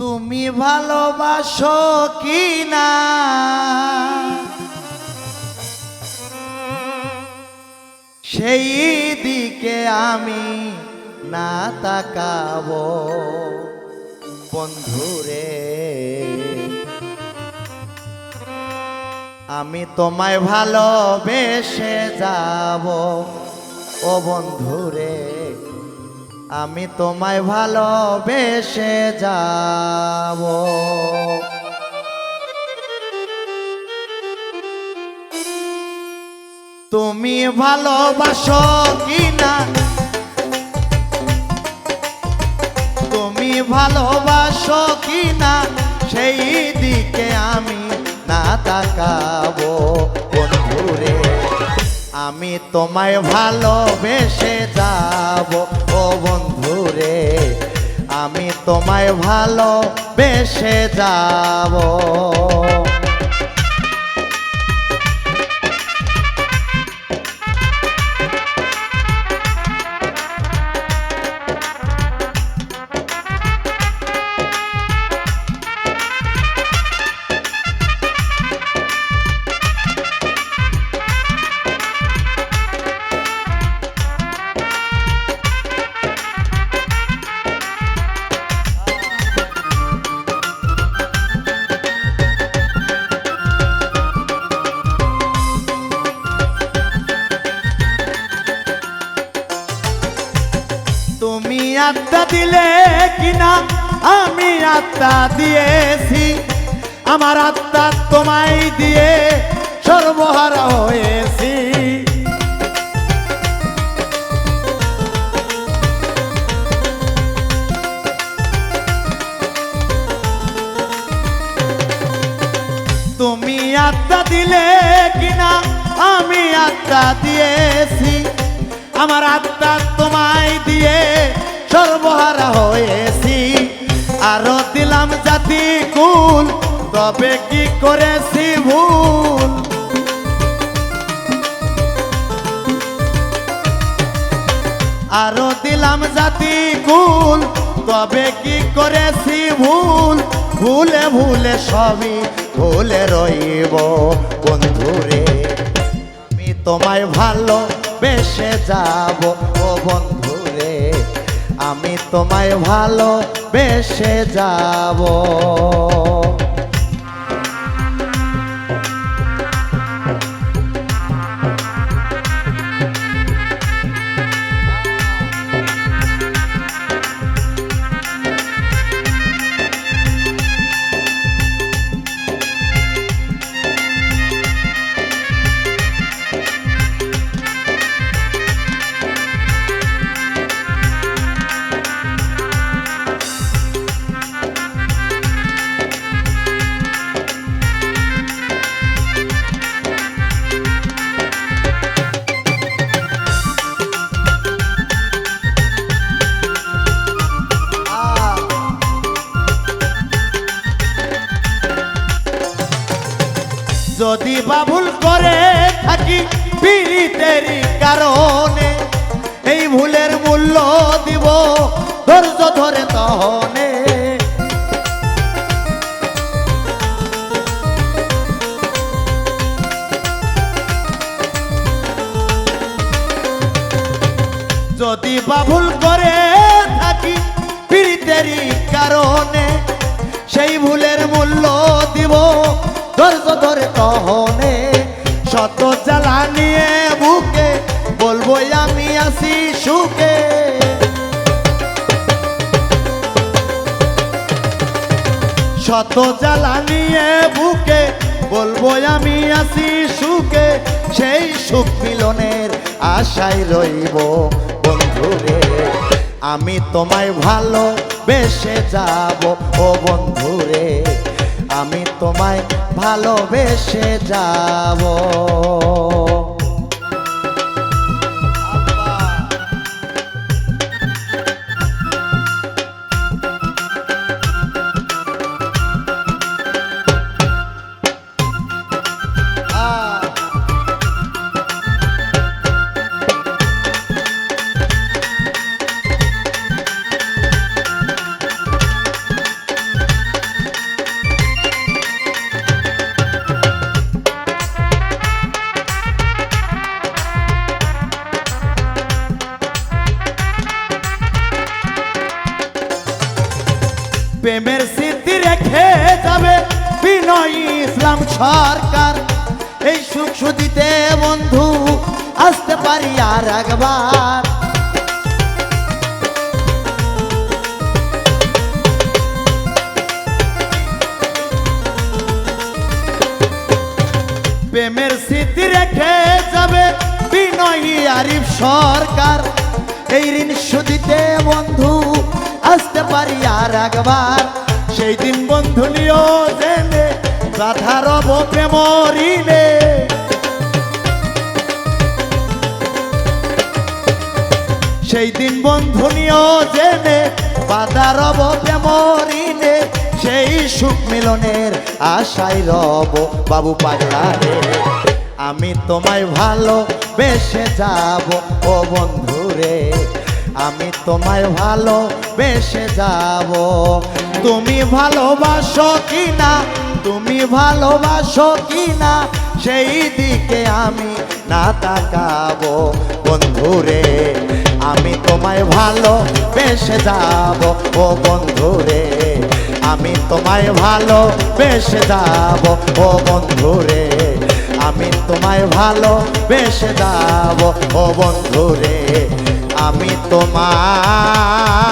তুমি ভালোবাসো কি না সেই দিকে আমি না তাকাবো, বন্ধুরে। আমি তোমায় ভালোবেসে যাব, ও বন্ধুরে। আমি তোমায় ভালোবেসে যাব। তুমি ভালোবাসো কি না তুমি ভালোবাসো কি না সেই দিকে আমি না তাকাবো। বন্ধুরে আমি তোমায় ভালোবেসে যাব ও বন্ধু রে আমি তোমায় ভালোবেসে যাব। দিলে কিনা? আমি আত্মা দিয়েছি। আমার আত্মা তোমায় দিয়ে সর্বহারা হয়েছি। তুমি আত্মা দিলে কিনা? আমি আত্মা দিয়েছি। আমার আত্মা হয়েছি। আরও দিলাম জাতি কুল, তবে কি করেছি ভুল? আরও দিলাম জাতি কুল, তবে কি করেছি ভুল? ভুলে ভুলে সবই ভুলে রইব বন্ধুরে। আমি তোমায় ভালো বেসে যাব, ও বন্ধুরে আমি তোমায় ভালো বেসে যাব। যদি বাবুল করে থাকি পীড়িতেরই কারণে, এই ভুলের মূল্য দিব ধৈর্য ধরে তহনে। যদি বাবুল করে থাকি পীড়িতেরই কারণে, সেই ভুলের মূল্য দিব ধৈর্য ধরে তহনে শত জ্বালা নিয়ে বুকে বলব আমি আসি সুখে। শত জ্বালা নিয়ে বুকে বলব আমি আসি সুখে। সেই সুখ মিলনের আশায় রইব বন্ধুরে আমি তোমায় ভালো বেসে যাব ও বন্ধুরে আমি তোমায় ভালোবেসে যাব। প্রেমের স্মৃতি রেখে যাবে বিনয় ইসলাম সরকার। এই সুখ সুদিতে বন্ধু, আসতে পারি আর একবার। প্রেমের স্মৃতি রেখে যাবে বিনয়ী আরিফ সরকার। এই ঋণ সুদিতে বন্ধু আসতে পারি আর একবার। সেই দিন বন্ধু নিও জেনে, রাধা রব প্রেম ঋণে। সেই দিন বন্ধু নিও জেনে বাধা রব প্রেম সেই সুখ মিলনের আশায় রব বাবু পাগলা রে। আমি তোমায় ভালো বেসে যাব, ও বন্ধু রে। আমি তোমায় ভালো বেসে যাব। তুমি ভালোবাসো কিনা? তুমি ভালোবাসো কিনা? সেই দিকে আমি না তাকাবো। বন্ধু রে আমি তোমায় ভালো বেসে যাব। ও বন্ধু রে আমি তোমায় ভালো বেসে যাব। ও বন্ধু রে আমি তোমায় ভালো বেসে যাব। ও বন্ধু রে আমি তোমার